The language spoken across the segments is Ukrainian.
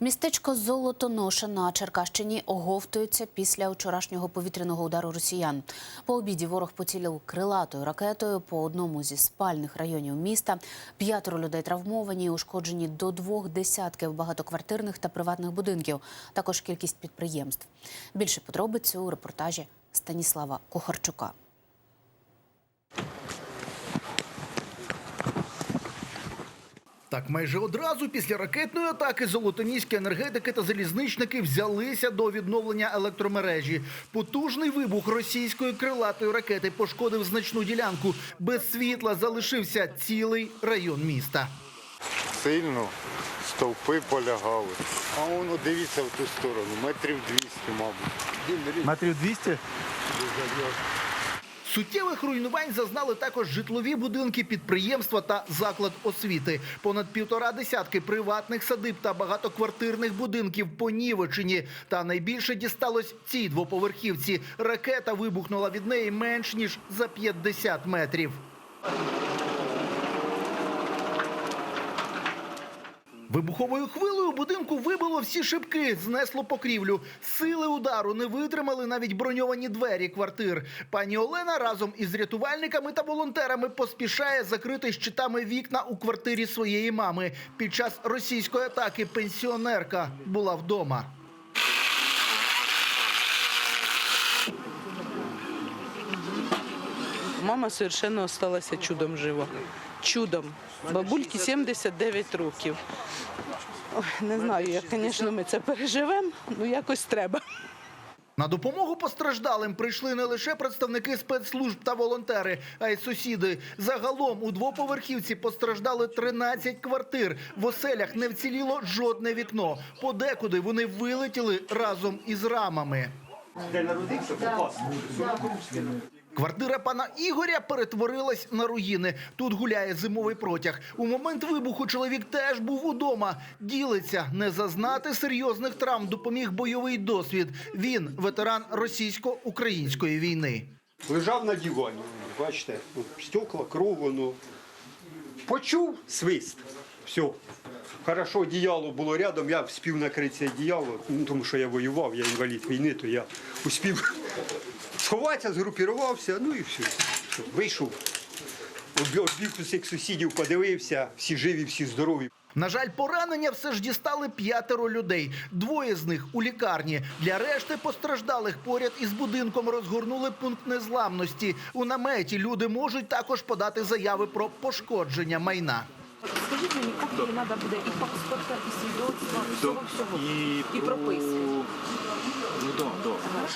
Містечко Золотоноша на Черкащині оговтується після вчорашнього повітряного удару росіян. По обіді ворог поцілив крилатою ракетою по одному зі спальних районів міста. П'ятеро людей травмовані, ушкоджені до двох десятків багатоквартирних та приватних будинків. Також кількість підприємств. Більше подробиць у репортажі Станіслава Кухарчука. Так, майже одразу після ракетної атаки золотоніські енергетики та залізничники взялися до відновлення електромережі. Потужний вибух російської крилатої ракети пошкодив значну ділянку. Без світла залишився цілий район міста. сильно стовпи полягали. А воно дивіться в ту сторону, метрів 200, мабуть. Метрів 200? Суттєвих руйнувань зазнали також житлові будинки, підприємства та заклад освіти. Понад півтора десятки приватних садиб та багатоквартирних будинків понівечені. Та найбільше дісталось цій двоповерхівці. Ракета вибухнула від неї менш ніж за 50 метрів. Вибуховою хвилею будинку вибило всі шибки, знесло покрівлю. Сили удару не витримали навіть броньовані двері квартир. Пані Олена разом із рятувальниками та волонтерами поспішає закрити щитами вікна у квартирі своєї мами. Під час російської атаки пенсіонерка була вдома. Мама совершенно осталася чудом жива. Чудом. Бабульки 79 років. Ой, не знаю, як, звісно, ми це переживемо, ну якось треба. На допомогу постраждалим прийшли не лише представники спецслужб та волонтери, а й сусіди. Загалом у двоповерхівці постраждали 13 квартир. В оселях не вціліло жодне вікно. Подекуди вони вилетіли разом із рамами. Квартира пана Ігоря перетворилась на руїни. Тут гуляє зимовий протяг. У момент вибуху чоловік теж був удома. Ділиться не зазнати серйозних травм. Допоміг бойовий досвід. Він ветеран російсько-української війни. лежав на дивані. Бачите, ну, стекла, кров, воно. Почув свист. Все. Хорошо, одіяло було рядом, я вспів накрити це одіяло, ну, тому що я воював, я інвалід війни, то я успів сховатися, згрупірувався, ну і все. Вийшов. Обі- Обіг усіх сусідів, подивився, всі живі, всі здорові. На жаль, поранення все ж дістали п'ятеро людей. Двоє з них у лікарні. Для решти постраждалих поряд із будинком розгорнули пункт незламності. У наметі люди можуть також подати заяви про пошкодження майна. Скажіть мені, копії треба буде і паспорта, і свідоцтва, всього всього. І, прописки.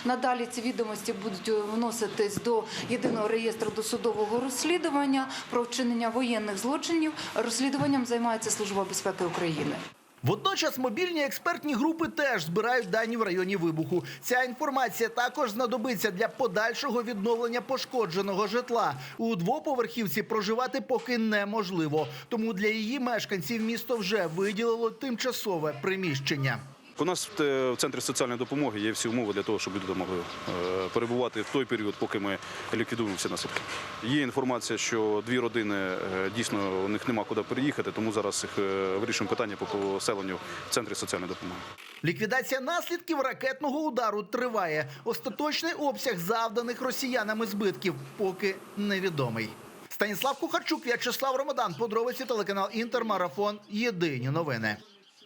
Надалі ці відомості будуть вноситись до єдиного реєстру досудового розслідування про вчинення воєнних злочинів. Розслідуванням займається Служба безпеки України. Водночас мобільні експертні групи теж збирають дані в районі вибуху. Ця інформація також знадобиться для подальшого відновлення пошкодженого житла. У двоповерхівці проживати поки неможливо. Тому для її мешканців місто вже виділило тимчасове приміщення. У нас в центрі соціальної допомоги є всі умови для того, щоб люди могли е, перебувати в той період, поки ми ліквідуємо всі наслідки. Є інформація, що дві родини е, дійсно у них нема куди переїхати, тому зараз їх е, вирішуємо питання по поселенню в центрі соціальної допомоги. Ліквідація наслідків ракетного удару триває. Остаточний обсяг завданих росіянами збитків поки невідомий. Станіслав Кухарчук, В'ячеслав Ромадан. Подробиці телеканал Інтермарафон. Єдині новини.